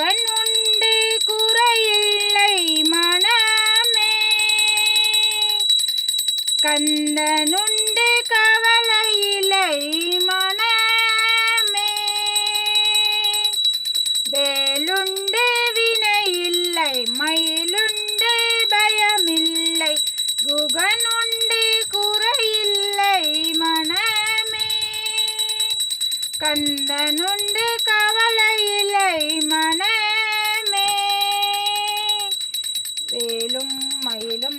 குறைவன் உண்டு குறையில்லை மனமே. கந்தனுண்டு கவலையில்லை மனமே. வேலுண்டு வினையில்லை மயிலுண்டு பயமில்லை குகனுண்டு குறையில்லை மனமே. கந்தனுண்டு கவலையில் മയിലും